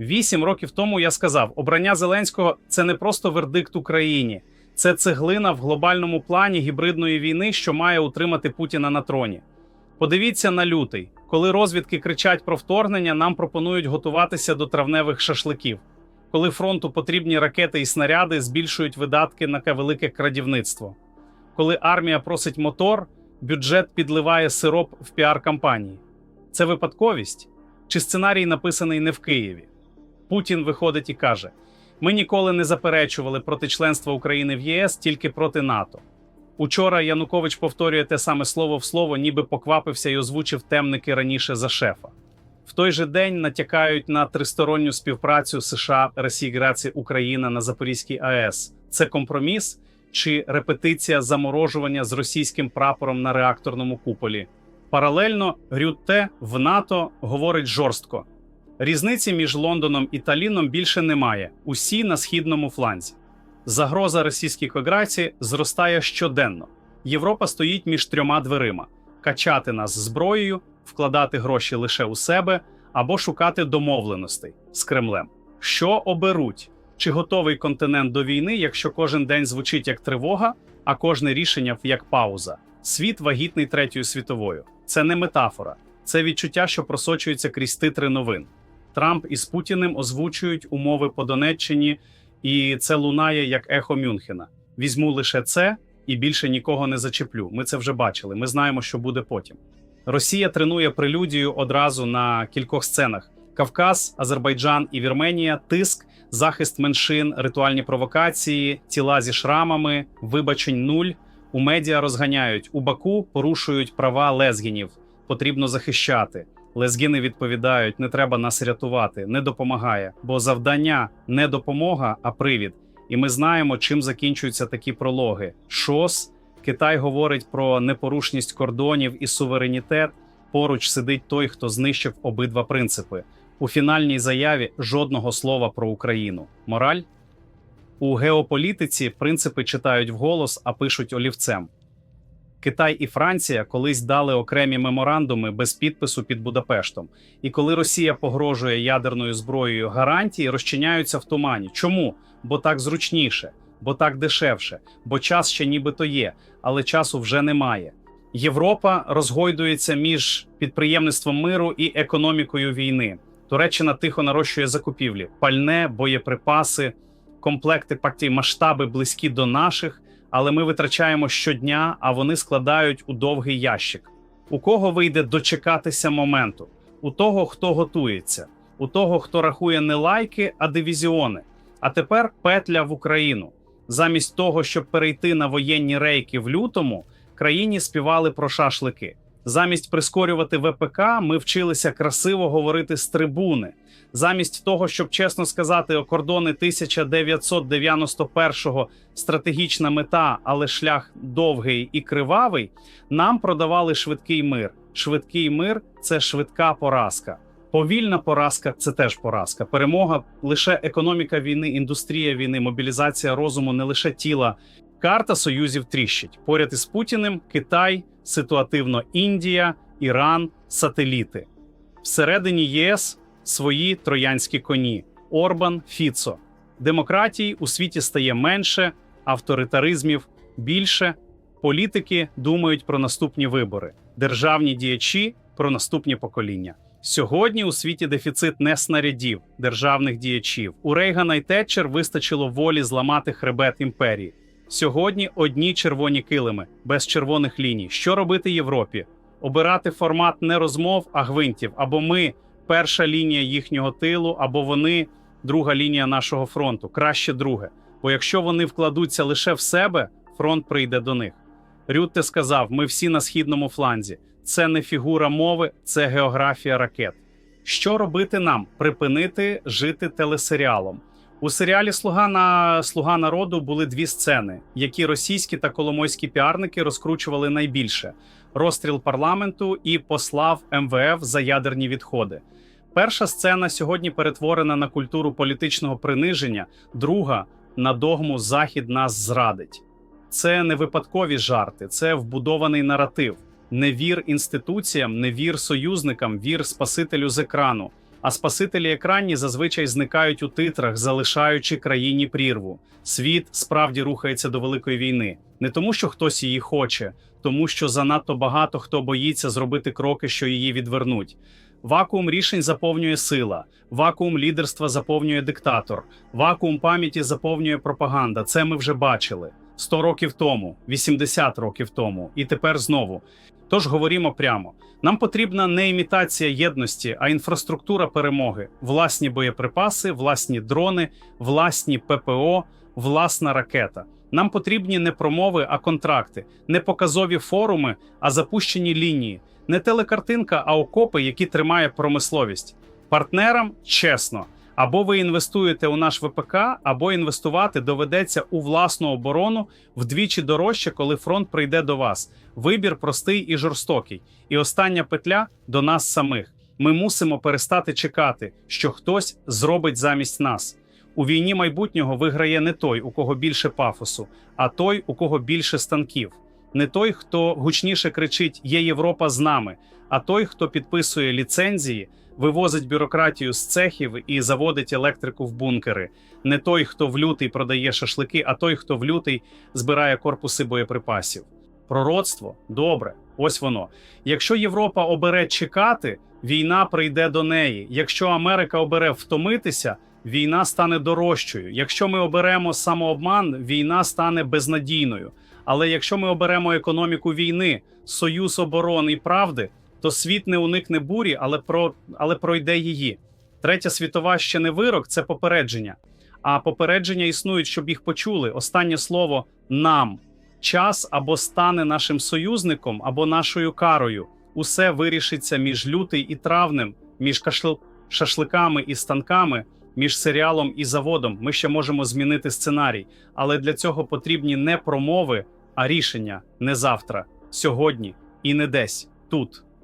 Вісім років тому я сказав: обрання Зеленського це не просто вердикт Україні, це цеглина в глобальному плані гібридної війни, що має утримати Путіна на троні. Подивіться на лютий, коли розвідки кричать про вторгнення, нам пропонують готуватися до травневих шашликів. Коли фронту потрібні ракети і снаряди, збільшують видатки на велике крадівництво. Коли армія просить мотор, бюджет підливає сироп в піар-кампанії. Це випадковість чи сценарій написаний не в Києві? Путін виходить і каже: ми ніколи не заперечували проти членства України в ЄС тільки проти НАТО. Учора Янукович повторює те саме слово в слово, ніби поквапився і озвучив темники раніше за шефа. В той же день натякають на тристоронню співпрацю США, Росії, Грації, Україна на Запорізькій АЕС. Це компроміс чи репетиція заморожування з російським прапором на реакторному куполі. Паралельно Рютте в НАТО говорить жорстко: різниці між Лондоном і Таліном більше немає. Усі на східному фланзі. Загроза російській кограції зростає щоденно. Європа стоїть між трьома дверима: качати нас зброєю, вкладати гроші лише у себе або шукати домовленостей з Кремлем. Що оберуть? Чи готовий континент до війни, якщо кожен день звучить як тривога, а кожне рішення як пауза? Світ вагітний третьою світовою. Це не метафора, це відчуття, що просочується крізь титри новин. Трамп із Путіним озвучують умови по Донеччині, і це лунає як ехо Мюнхена. Візьму лише це і більше нікого не зачеплю. Ми це вже бачили. Ми знаємо, що буде потім. Росія тренує прелюдію одразу на кількох сценах: Кавказ, Азербайджан і Вірменія, тиск, захист меншин, ритуальні провокації, тіла зі шрамами, вибачень нуль. У медіа розганяють у Баку, порушують права лезгінів. Потрібно захищати. Лезгіни відповідають: не треба нас рятувати, не допомагає. Бо завдання не допомога, а привід. І ми знаємо, чим закінчуються такі прологи. ШОС Китай говорить про непорушність кордонів і суверенітет. Поруч сидить той, хто знищив обидва принципи. У фінальній заяві жодного слова про Україну. Мораль у геополітиці принципи читають вголос, а пишуть олівцем. Китай і Франція колись дали окремі меморандуми без підпису під Будапештом. І коли Росія погрожує ядерною зброєю, гарантії розчиняються в тумані. Чому? Бо так зручніше, бо так дешевше, бо час ще нібито є, але часу вже немає. Європа розгойдується між підприємництвом миру і економікою війни. Туреччина тихо нарощує закупівлі, пальне, боєприпаси, комплекти партій, масштаби близькі до наших, але ми витрачаємо щодня, а вони складають у довгий ящик. У кого вийде дочекатися моменту? У того, хто готується, у того, хто рахує не лайки, а дивізіони. А тепер петля в Україну. Замість того, щоб перейти на воєнні рейки в лютому, країні співали про шашлики. Замість прискорювати ВПК, ми вчилися красиво говорити з трибуни. Замість того, щоб чесно сказати, о кордони 1991-го стратегічна мета, але шлях довгий і кривавий, нам продавали швидкий мир. Швидкий мир це швидка поразка. Повільна поразка це теж поразка. Перемога лише економіка війни, індустрія війни, мобілізація розуму, не лише тіла. Карта союзів тріщить. Поряд із Путіним Китай, ситуативно Індія, Іран, сателіти. Всередині ЄС свої троянські коні: Орбан, Фіцо. Демократій у світі стає менше, авторитаризмів більше. Політики думають про наступні вибори, державні діячі про наступні покоління. Сьогодні у світі дефіцит не снарядів державних діячів. У Рейгана й Тетчер вистачило волі зламати хребет імперії. Сьогодні одні червоні килими без червоних ліній. Що робити Європі? Обирати формат не розмов, а гвинтів. Або ми перша лінія їхнього тилу, або вони друга лінія нашого фронту. Краще друге. Бо якщо вони вкладуться лише в себе, фронт прийде до них. Рютте сказав: ми всі на східному фланзі. Це не фігура мови, це географія ракет. Що робити нам? Припинити жити телесеріалом. У серіалі Слуга на Слуга народу були дві сцени, які російські та коломойські піарники розкручували найбільше: розстріл парламенту і послав МВФ за ядерні відходи. Перша сцена сьогодні перетворена на культуру політичного приниження, друга на догму Захід нас зрадить. Це не випадкові жарти, це вбудований наратив. Не вір інституціям, не вір союзникам, вір Спасителю з екрану. А спасителі екранні зазвичай зникають у титрах, залишаючи країні прірву. Світ справді рухається до великої війни, не тому, що хтось її хоче, тому що занадто багато хто боїться зробити кроки, що її відвернуть. Вакуум рішень заповнює сила, вакуум лідерства заповнює диктатор, вакуум пам'яті заповнює пропаганда. Це ми вже бачили 100 років тому, 80 років тому, і тепер знову. Тож говоримо прямо: нам потрібна не імітація єдності, а інфраструктура перемоги, власні боєприпаси, власні дрони, власні ППО, власна ракета. Нам потрібні не промови, а контракти, не показові форуми, а запущені лінії, не телекартинка, а окопи, які тримає промисловість. Партнерам чесно. Або ви інвестуєте у наш ВПК, або інвестувати доведеться у власну оборону вдвічі дорожче, коли фронт прийде до вас. Вибір простий і жорстокий. І остання петля до нас самих. Ми мусимо перестати чекати, що хтось зробить замість нас. У війні майбутнього виграє не той, у кого більше пафосу, а той, у кого більше станків. Не той, хто гучніше кричить Є Європа з нами, а той, хто підписує ліцензії, вивозить бюрократію з цехів і заводить електрику в бункери. Не той, хто в лютий продає шашлики, а той, хто в лютий збирає корпуси боєприпасів. Пророцтво добре, ось воно. Якщо Європа обере чекати, війна прийде до неї. Якщо Америка обере втомитися, війна стане дорожчою. Якщо ми оберемо самообман, війна стане безнадійною. Але якщо ми оберемо економіку війни, союз оборони і правди, то світ не уникне бурі, але про але пройде її. Третя світова ще не вирок, це попередження. А попередження існують, щоб їх почули. Останнє слово нам. Час або стане нашим союзником, або нашою карою. Усе вирішиться між лютий і травнем, між кашл... шашликами і станками, між серіалом і заводом. Ми ще можемо змінити сценарій, але для цього потрібні не промови, а рішення не завтра, сьогодні і не десь тут.